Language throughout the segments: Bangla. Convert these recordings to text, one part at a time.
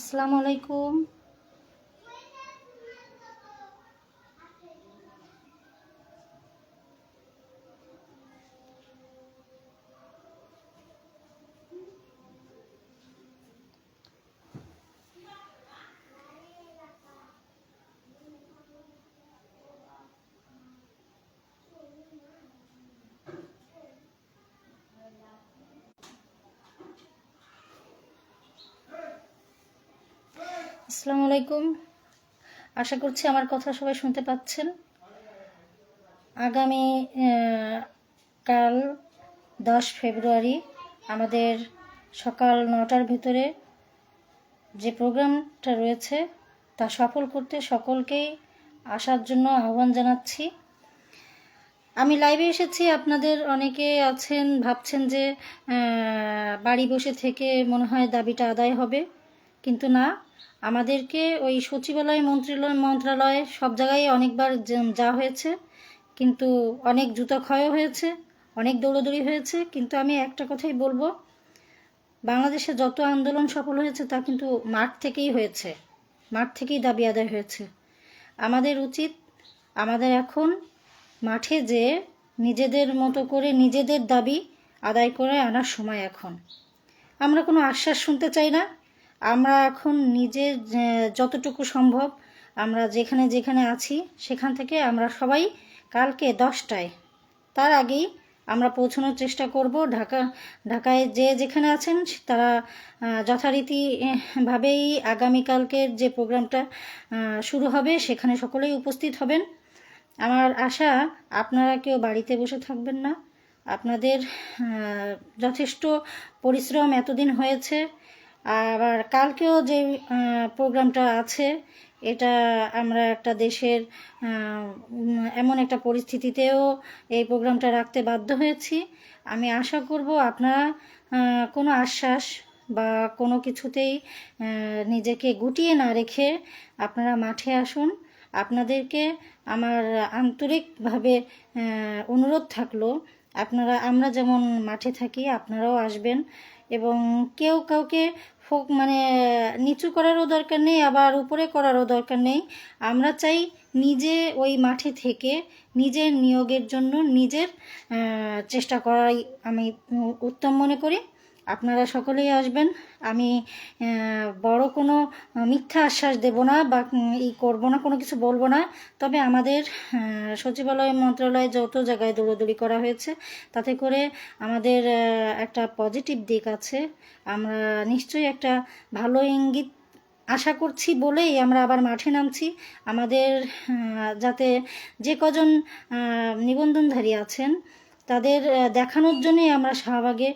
আসসালামু আলাইকুম। আসসালামু আলাইকুম। আশা করছি আমার কথা সবাই শুনতে পাচ্ছেন। আগামী কাল দশ ফেব্রুয়ারি আমাদের সকাল নটার ভিতরে যে প্রোগ্রামটা রয়েছে, তা সফল করতে সকলকেই আসার জন্য আহ্বান জানাচ্ছি। আমি লাইভে এসেছি, আপনাদের অনেকে আছেন, ভাবছেন যে বাড়ি বসে থেকে মনে হয় দাবিটা আদায় হবে। কিন্তু না আমাদেরকে ওই সচিবালয়, মন্ত্রীলয় মন্ত্রণালয় সব জায়গায় অনেকবার যে- হয়েছে, কিন্তু অনেক জুতো ক্ষয় হয়েছে, অনেক দৌড়দৌড়ি হয়েছে, কিন্তু আমি একটা কথাই বলব, বাংলাদেশে যত আন্দোলন সফল হয়েছে তা কিন্তু মাঠ থেকেই হয়েছে, মাঠ থেকেই দাবি আদায় হয়েছে। আমাদের উচিত, আমাদের এখন মাঠে যে নিজেদের মতো করে নিজেদের দাবি আদায় করে আনার সময় এখন। আমরা কোনো আশ্বাস শুনতে চাই না আমরা এখন নিজে যে- যতটুকু সম্ভব আমরা যেখানে যেখানে আছি সেখান থেকে আমরা সবাই কালকে দশটায় তার আগেই আমরা পৌঁছানোর চেষ্টা করব। ঢাকা ঢাকায় যে যেখানে আছেন তারা আহ, যথারীতি ভাবেই আগামীকালকের যে প্রোগ্রামটা শুরু হবে সেখানে সকলেই উপস্থিত হবেন। আমার আশা আপনারা কেউ বাড়িতে বসে থাকবেন না। আপনাদের যথেষ্ট পরিশ্রম এতদিন হয়েছে। আবার কালকেও যে প্রোগ্রামটা আছে, এটা আমরা একটা দেশের এমন একটা পরিস্থিতিতেও এই প্রোগ্রামটা রাখতে বাধ্য হয়েছি। আমি আশা করব আপনারা কোনো আশ্বাস বা কোনো কিছুতেই নিজেকে গুটিয়ে না রেখে আপনারা মাঠে আসুন। আপনাদেরকে আমার আন্তরিকভাবে অনুরোধ থাকল, আপনারা, আমরা যেমন মাঠে থাকি, আপনারাও আসবেন। এবং কেউ কাউকে ফোক মানে নিচু করারও দরকার নেই, আবার উপরে করারও দরকার নেই। আমরা চাই নিজে ওই মাঠে থেকে নিজের নিয়োগের জন্য নিজের চেষ্টা করাই আমি উত্তম মনে করি। আপনারা সকলেই আসবেন। আমি বড় কোনো মিথ্যা আশ্বাস দেব না বা ই করব না, কোনো কিছু বলব না। তবে আমাদের সচিবালয় মন্ত্রণালয়ে যত জায়গায় দৌড়দৌড়ি করা হয়েছে, তাতে করে আমাদের একটা পজিটিভ দিক আছে। আমরা নিশ্চয়ই একটা ভালো ইঙ্গিত আশা করছি বলেই আমরা আবার মাঠে নামছি। আমাদের যাতে যে কজন নিবন্ধনধারী আছেন তাদের দেখানোর জন্যই আমরা শাহবাগে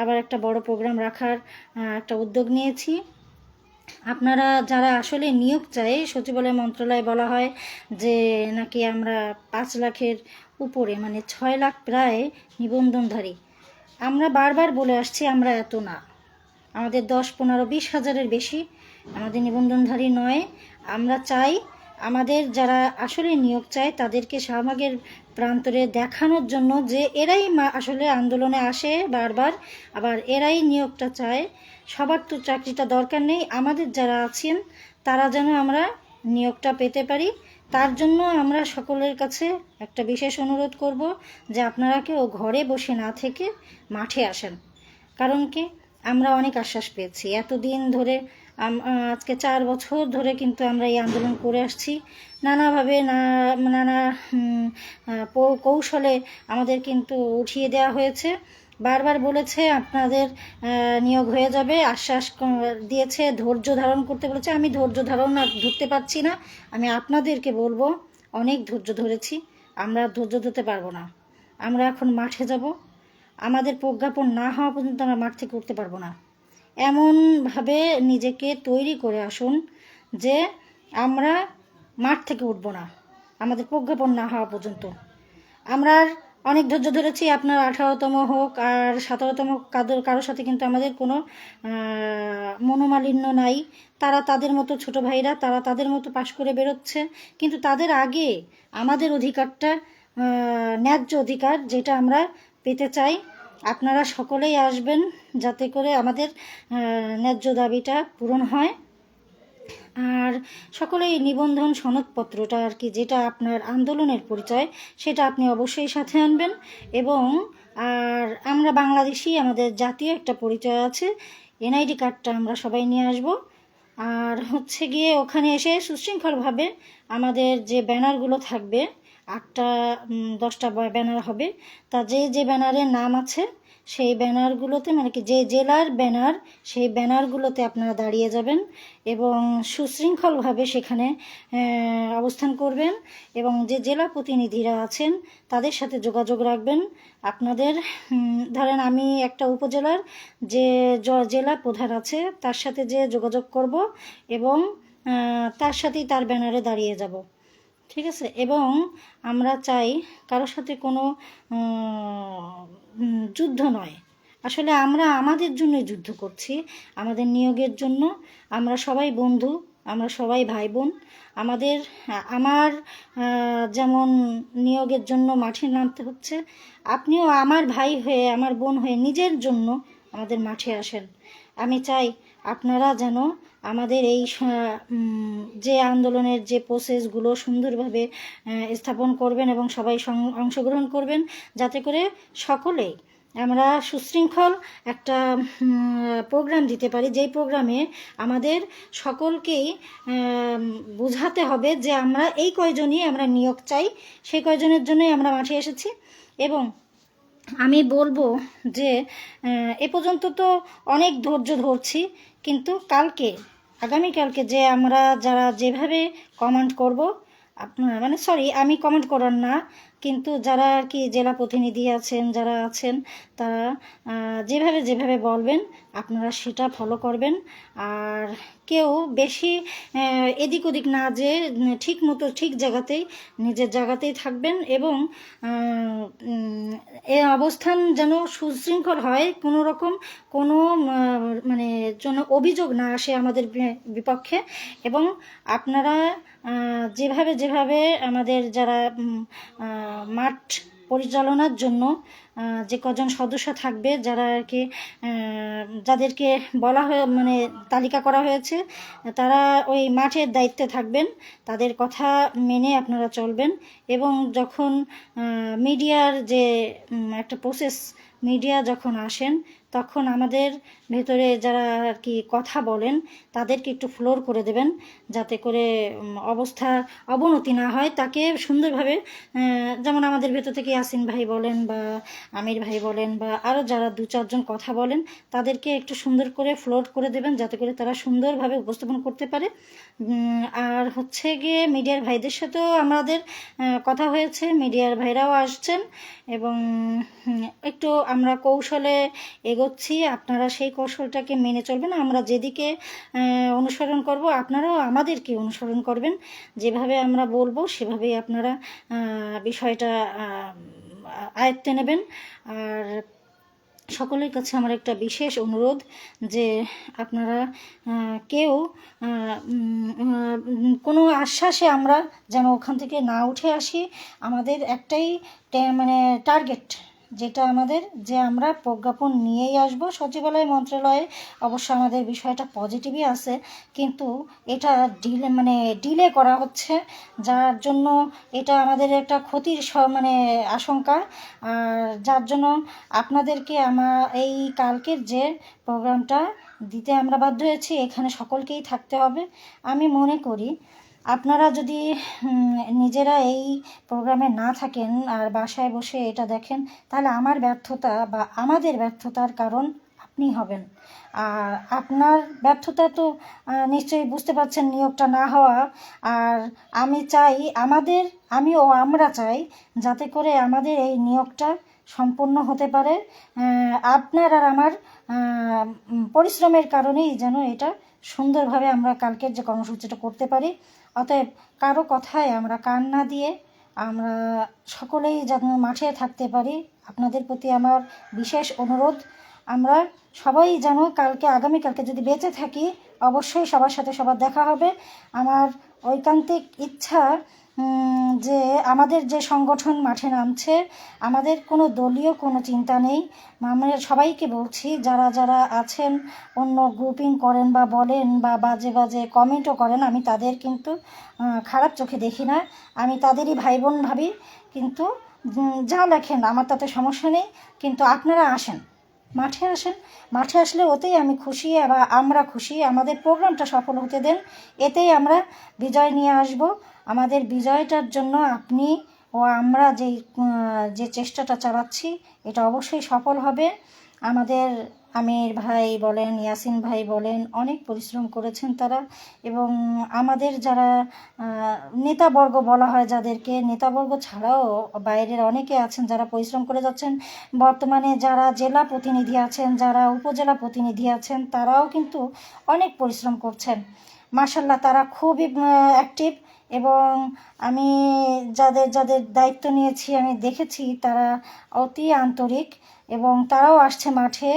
আবার একটা বড় প্রোগ্রাম রাখার একটা উদ্যোগ নিয়েছি। আপনারা যারা আসলে নিয়োগ চায়, সচিবালয় মন্ত্রণালয় বলা হয় যে নাকি আমরা পাঁচ লাখের উপরে মানে ছয় লাখ প্রায় নিবন্ধনধারী। আমরা বারবার বলে আসছি, আমরা এত না। আমাদের দশ, পনেরো, বিশ হাজারের বেশি আমাদের নিবন্ধনধারী নয়। আমরা চাই আমাদের যারা আসলে নিয়োগ চায়, তাদেরকে শাহবাগের প্রান্তরে দেখানোর জন্য যে এরাই আসলে আন্দোলনে আসে বারবার, আবার এরাই নিয়োগটা চায়, সবার তো চাকরিটা দরকার নেই। আমাদের যারা আছেন, তারা যেন আমরা নিয়োগটা পেতে পারি। তার জন্য আমরা সকলের কাছে একটা বিশেষ অনুরোধ করব যে আপনারা কেউ ঘরে বসে না থেকে মাঠে আসেন। কারণ কি? আমরা অনেক আশ্বাস পেয়েছি। এতদিন ধরে আজকে চার বছর ধরে কিন্তু আমরা এই আন্দোলন করে আসছি। নানাভাবে না, নানা কৌশলে আমাদের কিন্তু উঠিয়ে দেওয়া হয়েছে। বারবার বলেছে আপনাদের নিয়োগ হয়ে যাবে। আশ্বাস দিয়েছে, ধৈর্য ধারণ করতে বলেছে। আমি ধৈর্য ধারণ ধরতে পারছি না। আমি আপনাদেরকে বলব, অনেক ধৈর্য ধরেছি। আমরা ধৈর্য ধরতে পারব না। আমরা এখন মাঠে যাব। আমাদের প্রজ্ঞাপন না হওয়া পর্যন্ত আমরা মাঠ থেকে উঠতে পারব না। এমনভাবে নিজেকে তৈরি করে আসুন যে আমরা মাঠ থেকে উঠবো না, আমাদের প্রজ্ঞাপন না হওয়া পর্যন্ত। আমরা অনেক ধৈর্য ধরেছি, আপনার আঠারোতম হোক আর সতেরোতম কাদের কারোর সাথে কিন্তু আমাদের কোনো মনোমালিন্য নাই। তারা তাদের মতো ছোট ভাইরা, তারা তাদের মতো পাশ করে বেরোচ্ছে। কিন্তু তাদের আগে আমাদের অধিকারটা ন্যায্য অধিকার যেটা আমরা পেতে চাই আপনারা সকলেই আসবেন যাতে করে আমাদের ন্যায্য দাবিটা পূরণ হয়। আর সকলেই নিবন্ধন সনদপত্রটা আর কি, যেটা আপনার আন্দোলনের পরিচয়, সেটা আপনি অবশ্যই সাথে আনবেন। এবং, আর আমরা বাংলাদেশি, আমাদের জাতীয় একটা পরিচয় আছে, এনআইডি কার্ডটা আমরা সবাই নিয়ে আসব। আর হচ্ছে গিয়ে ওখানে এসে সুশৃঙ্খলভাবে আমাদের যে ব্যানারগুলো থাকবে আটটা দশটা ব্যানার হবে। তা যে যে ব্যানারের নাম আছে, সেই ব্যানারগুলোতে মানে কি, যে জেলার ব্যানার সেই ব্যানারগুলোতে আপনারা দাঁড়িয়ে যাবেন এবং সুশৃঙ্খলভাবে সেখানে অবস্থান করবেন এবং যে জেলা প্রতিনিধিরা আছেন, তাদের সাথে যোগাযোগ রাখবেন। আপনাদের ধরেন আমি একটা উপজেলার যে জেলা প্রধান আছে, তার সাথে যে যোগাযোগ করব এবং তার সাথেই তার ব্যানারে দাঁড়িয়ে যাব। ঠিক আছে? এবং আমরা চাই কারোর সাথে কোনো যুদ্ধ নয়। আসলে আমরা আমাদের জন্যই যুদ্ধ করছি, আমাদের নিয়োগের জন্য। আমরা সবাই বন্ধু, আমরা সবাই ভাই বোন আমাদের, আমার যেমন নিয়োগের জন্য মাঠে নামতে হচ্ছে, আপনিও আমার ভাই হয়ে, আমার বোন হয়ে নিজের জন্য আমাদের মাঠে আসেন। আমি চাই আপনারা যেন আমাদের এই যে আন্দোলনের যে প্রসেসগুলো সুন্দরভাবে স্থাপন করবেন এবং সবাই অংশগ্রহণ করবেন, যাতে করে সকলেই আমরা সুশৃঙ্খল একটা প্রোগ্রাম দিতে পারি, যেই প্রোগ্রামে আমাদের সকলকেই বোঝাতে হবে যে আমরা এই কয়জনই আমরা নিয়োগ চাই, সেই কয়জনের জন্যই আমরা মাঠে এসেছি। এবং আমি বলব যে এ পর্যন্ত তো অনেক ধৈর্য ধরছি, কিন্তু কালকে আগামীকালকে যে আমরা যারা যেভাবে কমেন্ট করব, আপনারা মানে সরি আমি কমেন্ট করার না, কিন্তু যারা আর কি জেলা প্রতিনিধি আছেন, যারা আছেন, তারা যেভাবে যেভাবে বলবেন আপনারা সেটা ফলো করবেন। আর কেউ বেশি এদিক ওদিক না যে ঠিক মতো, ঠিক জায়গাতেই, নিজের জায়গাতেই থাকবেন এবং এ অবস্থান যেন সুশৃঙ্খল হয়, কোনো রকম কোনো মানে জন্য অভিযোগ না আসে আমাদের বিপক্ষে। এবং আপনারা যেভাবে যেভাবে আমাদের যারা মাঠ পরিচালনার জন্য যে কজন সদস্য থাকবে, যারা আর কি যাদেরকে বলা হয়ে মানে তালিকা করা হয়েছে, তারা ওই মাঠের দায়িত্বে থাকবেন, তাদের কথা মেনে আপনারা চলবেন এবং যখন মিডিয়ার যে একটা প্রসেস মিডিয়া যখন আসেন তখন আমাদের ভেতরে যারা আর কি কথা বলেন, তাদেরকে একটু ফ্লোর করে দেবেন, যাতে করে অবস্থা অবনতি না হয়। তাকে সুন্দরভাবে যেমন আমাদের ভেতর থেকে ইয়াসিন ভাই বলেন বা আমির ভাই বলেন বা আরও যারা দু চারজন কথা বলেন, তাদেরকে একটু সুন্দর করে ফ্লোর করে দেবেন, যাতে করে তারা সুন্দরভাবে উপস্থাপন করতে পারে। আর হচ্ছে গিয়ে মিডিয়ার ভাইদের সাথেও আমাদের কথা হয়েছে, মিডিয়ার ভাইরাও আসছেন এবং একটু আমরা কৌশলে এগোচ্ছি আপনারা সেই কৌশলটাকে মেনে চলবেন। আমরা যেদিকে অনুসরণ করব, আপনারাও আমাদেরকে অনুসরণ করবেন। যেভাবে আমরা বলব, সেভাবেই আপনারা বিষয়টা আয়ত্তে নেবেন। আর সকলের কাছে আমার একটা বিশেষ অনুরোধ যে আপনারা কেউ কোনো আশ্বাসে আমরা যেন ওখান থেকে না উঠে আসি। আমাদের একটাই মানে টার্গেট যেটা আমাদের যে আমরা প্রজ্ঞাপন নিয়েই আসব। সচিবালয় মন্ত্রণালয়ে অবশ্য আমাদের বিষয়টা পজিটিভই আছে, কিন্তু এটা ডিলে মানে ডিলে করা হচ্ছে, যার জন্য এটা আমাদের একটা ক্ষতির মানে আশঙ্কা। আর যার জন্য আপনাদেরকে আমার এই কালকের যে প্রোগ্রামটা দিতে আমরা বাধ্য হয়েছি, এখানে সকলকেই থাকতে হবে। আমি মনে করি আপনারা যদি নিজেরা এই প্রোগ্রামে না থাকেন আর বাসায় বসে এটা দেখেন, তাহলে আমার ব্যর্থতা বা আমাদের ব্যর্থতার কারণ আপনি হবেন। আর আপনার ব্যর্থতা তো নিশ্চয়ই বুঝতে পারছেন নিয়োগটা না হওয়া। আর আমি চাই আমাদের, আমি ও আমরা চাই যাতে করে আমাদের এই নিয়োগটা সম্পূর্ণ হতে পারে। আপনার আর আমার পরিশ্রমের কারণেই যেন এটা সুন্দরভাবে আমরা কালকের যে কর্মসূচিটা করতে পারি। অতএব কারও কথায় আমরা কান না দিয়ে আমরা সকলেই যেন মাঠে থাকতে পারি, আপনাদের প্রতি আমার বিশেষ অনুরোধ। আমরা সবাই যেন কালকে, আগামীকালকে যদি বেঁচে থাকি, অবশ্যই সবার সাথে সবার দেখা হবে। আমার ঐকান্তিক ইচ্ছা যে আমাদের যে সংগঠন মাঠে নামছে, আমাদের কোনো দলীয় কোনো চিন্তা নেই। আমরা সবাইকে বলছি, যারা যারা আছেন, অন্য গ্রুপিং করেন বা বলেন বা বাজে বাজে কমেন্টও করেন, আমি তাদের কিন্তু খারাপ চোখে দেখি না। আমি তাদেরই ভাই বোন ভাবি, কিন্তু যা লেখেন, আমার তাতে সমস্যা নেই। কিন্তু আপনারা আসেন, মাঠে আসেন। মাঠে আসলে ওতেই আমি খুশি বা আমরা খুশি। আমাদের প্রোগ্রামটা সফল হতে দেন, এতেই আমরা বিজয় নিয়ে আসব। আমাদের বিজয়টার জন্য আপনি ও আমরা যেই যে চেষ্টাটা চালাচ্ছি, এটা অবশ্যই সফল হবে। আমাদের আমির ভাই বলেন, ইয়াসিন ভাই বলেন, অনেক পরিশ্রম করেছেন তারা এবং আমাদের যারা নেতাবর্গ বলা হয় যাদেরকে, নেতাবর্গ ছাড়াও বাইরের অনেকে আছেন যারা পরিশ্রম করে যাচ্ছেন, বর্তমানে যারা জেলা প্রতিনিধি আছেন, যারা উপজেলা প্রতিনিধি আছেন, তারাও কিন্তু অনেক পরিশ্রম করছেন। মার্শাল্লাহ তারা খুবই অ্যাক্টিভ এবং আমি যাদের যাদের দায়িত্ব নিয়েছি, আমি দেখেছি তারা অতি আন্তরিক এবং তারাও আসছে মাঠে।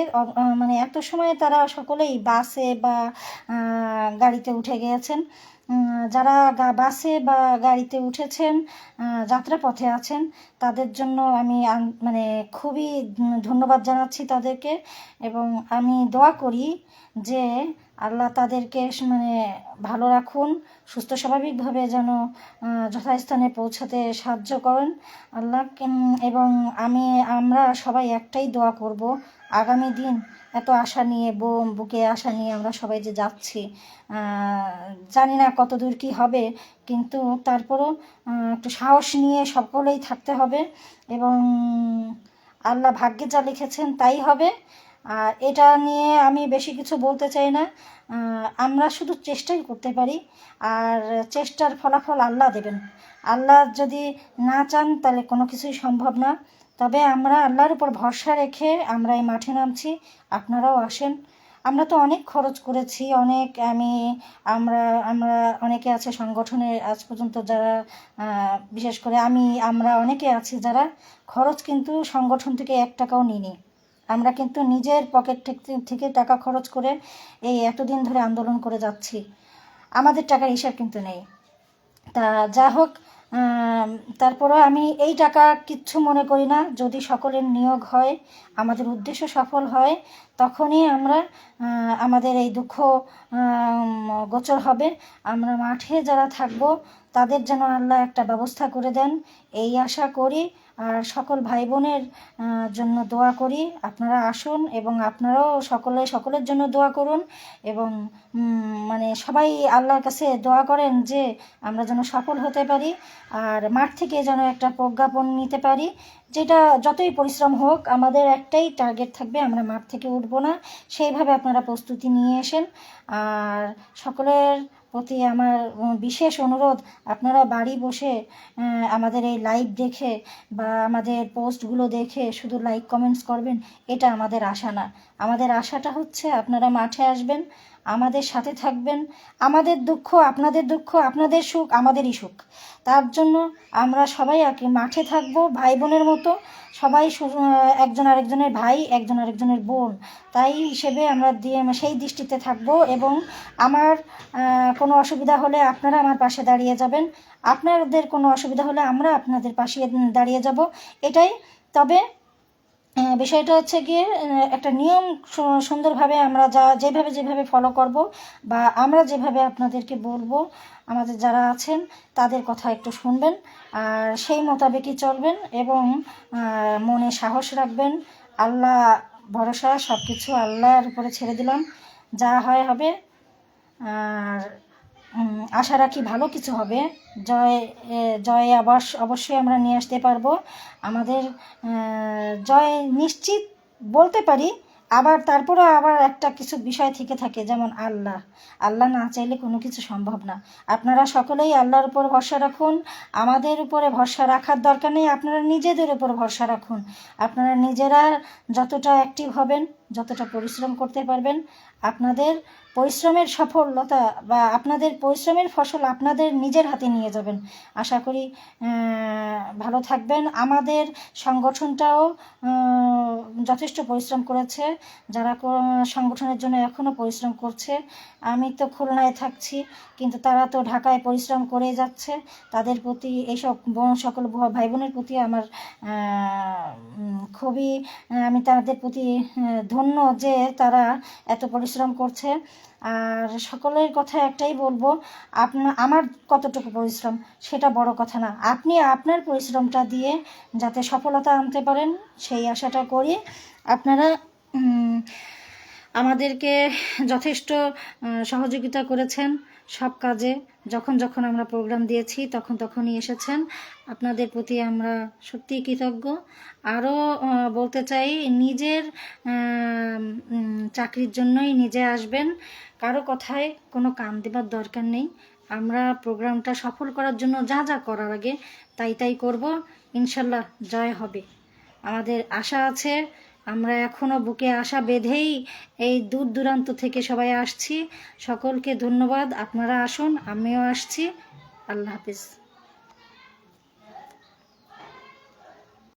মানে এত সময় তারা সকলেই বাসে বা গাড়িতে উঠে গিয়েছেন। যারা বাসে বা গাড়িতে উঠেছেন যাত্রাপথে আছেন, তাদের জন্য আমি মানে খুবই ধন্যবাদ জানাচ্ছি তাদেরকে। এবং আমি দোয়া করি যে আল্লাহ তাদেরকে মানে ভালো রাখুন, সুস্থ স্বাভাবিকভাবে যেন যথাস্থানে পৌঁছাতে সাহায্য করেন। আল্লাহ এবং আমি, আমরা সবাই একটাই দোয়া করব, আগামী দিন এত আশা নিয়ে, বোম, বুকে আশা নিয়ে আমরা সবাই যে যাচ্ছি জানি না কত দূর কী হবে, কিন্তু তারপরও একটু সাহস নিয়ে সকলেই থাকতে হবে এবং আল্লাহ ভাগ্যে যা লিখেছেন তাই হবে। আর এটা নিয়ে আমি বেশি কিছু বলতে চাই না। আমরা শুধু চেষ্টাই করতে পারি। আর চেষ্টার ফলাফল আল্লাহ দেবেন। আল্লাহ যদি না চান, তাহলে কোনো কিছুই সম্ভব না। তবে আমরা আল্লাহর উপর ভরসা রেখে আমরা এই মাঠে নামছি। আপনারাও আসেন। আমরা তো অনেক খরচ করেছি, অনেক আমি, আমরা আমরা অনেকে আছে সংগঠনের আজ পর্যন্ত যারা বিশেষ করে আমি, আমরা অনেকে আছি যারা খরচ কিন্তু সংগঠন থেকে এক টাকাও নিইনি। আমরা কিন্তু নিজের পকেট থেকে- টাকা খরচ করে এই এতদিন ধরে আন্দোলন করে যাচ্ছি। আমাদের টাকার হিসাব কিন্তু নেই। তা যা হোক তারপরও আমি এই টাকা কিচ্ছু মনে করি না। যদি সকলের নিয়োগ হয়, আমাদের উদ্দেশ্য সফল হয়, তখনই আমরা আমাদের এই দুঃখ গোচর হবে। আমরা মাঠে যারা থাকব, তাদের যেন আল্লাহ একটা ব্যবস্থা করে দেন। এই আশা করি আর সকল ভাই বোনের জন্য দোয়া করি। আপনারা আসুন এবং আপনারাও সকলে, সকলের জন্য দোয়া করুন এবং মানে সবাই আল্লাহর কাছে দোয়া করেন যে আমরা যেন সফল হতে পারি আর মাঠ থেকে যেন একটা প্রজ্ঞাপন নিতে পারি। যেটা যতই পরিশ্রম হোক, আমাদের একটাই টার্গেট থাকবে, আমরা মাঠ থেকে উঠবো না। সেইভাবে আপনারা প্রস্তুতি নিয়ে আসেন। আর সকলের প্রতি আমার বিশেষ অনুরোধ, আপনারা বাড়ি বসে আমাদের এই লাইভ দেখে বা আমাদের পোস্টগুলো দেখে শুধু লাইক কমেন্টস করবেন, এটা আমাদের আশা না। আমাদের আশাটা হচ্ছে আপনারা মাঠে আসবেন আমাদের সাথে থাকবেন। আমাদের দুঃখ আপনাদের দুঃখ, আপনাদের সুখ, আমাদেরই সুখ। তার জন্য আমরা সবাই আর মাঠে থাকব ভাই বোনের মতো। সবাই একজন আরেকজনের ভাই, একজন আরেকজনের বোন। তাই হিসেবে আমরা দিয়ে সেই দৃষ্টিতে থাকব এবং আমার কোনো অসুবিধা হলে আপনারা আমার পাশে দাঁড়িয়ে যাবেন। আপনাদের কোনো অসুবিধা হলে আমরা আপনাদের পাশে দাঁড়িয়ে যাব। এটাই। তবে বিষয়টা হচ্ছে গিয়ে একটা নিয়ম সুন্দরভাবে আমরা যা, যেভাবে যেভাবে ফলো করব বা আমরা যেভাবে আপনাদেরকে বলব, আমাদের যারা আছেন, তাদের কথা একটু শুনবেন আর সেই মোতাবেকই চলবেন এবং মনে সাহস রাখবেন। আল্লাহ ভরসা সব কিছু আল্লাহর উপরে ছেড়ে দিলাম। যা হয় হবে। আর আশা রাখি ভালো কিছু হবে। জয় জয় আবাস অবশ্যই আমরা নিয়ে আসতে পারব। আমাদের জয় নিশ্চিত বলতে পারি, আবার তারপরেও আবার একটা কিছু বিষয় থেকে থাকে, যেমন আল্লাহ। আল্লাহ না চাইলে কোনো কিছু সম্ভব না। আপনারা সকলেই আল্লাহর উপর ভরসা রাখুন। আমাদের উপরে ভরসা রাখার দরকার নেই। আপনারা নিজেদের উপর ভরসা রাখুন। আপনারা নিজেরা যতটা অ্যাক্টিভ হবেন যতটা পরিশ্রম করতে পারবেন। আপনাদের পরিশ্রমের সফলতা বা আপনাদের পরিশ্রমের ফসল আপনাদের নিজের হাতে নিয়ে যাবেন। আশা করি ভালো থাকবেন। আমাদের সংগঠনটাও যথেষ্ট পরিশ্রম করেছে। যারা সংগঠনের জন্য এখনও পরিশ্রম করছে, আমি তো খুলনায় থাকছি, কিন্তু তারা তো ঢাকায় পরিশ্রম করে যাচ্ছে। তাদের প্রতি এইসব সকল ভাই বোনের প্রতি আমার খুবই আমি তাদের প্রতি ধন্য যে তারা এত পরিশ্রম করছে। আর সকলের কথা একটাই বলব, আপনা, আমার কতটুকু পরিশ্রম সেটা বড় কথা না। আপনি আপনার পরিশ্রমটা দিয়ে যাতে সফলতা আনতে পারেন, সেই আশাটা করি। আপনারা আমাদেরকে যথেষ্ট সহযোগিতা করেছেন। সব কাজে যখন যখন আমরা প্রোগ্রাম দিয়েছি, তখন তখনই এসেছেন। আপনাদের প্রতি আমরা সত্যিই কৃতজ্ঞ। আরও বলতে চাই, নিজের চাকরির জন্যই নিজে আসবেন। কারও কথায় কোনো কান দেবার দরকার নেই। আমরা প্রোগ্রামটা সফল করার জন্য যা যা করার আগে তাই তাই করব। ইনশাল্লাহ জয় হবে। আমাদের আশা আছে আমরা এখনও বুকে আসা বেঁধেই এই দূর দূরান্ত থেকে সবাই আসছি। সকলকে ধন্যবাদ। আপনারা আসুন, আমিও আসছি। আল্লাহ হাফিজ।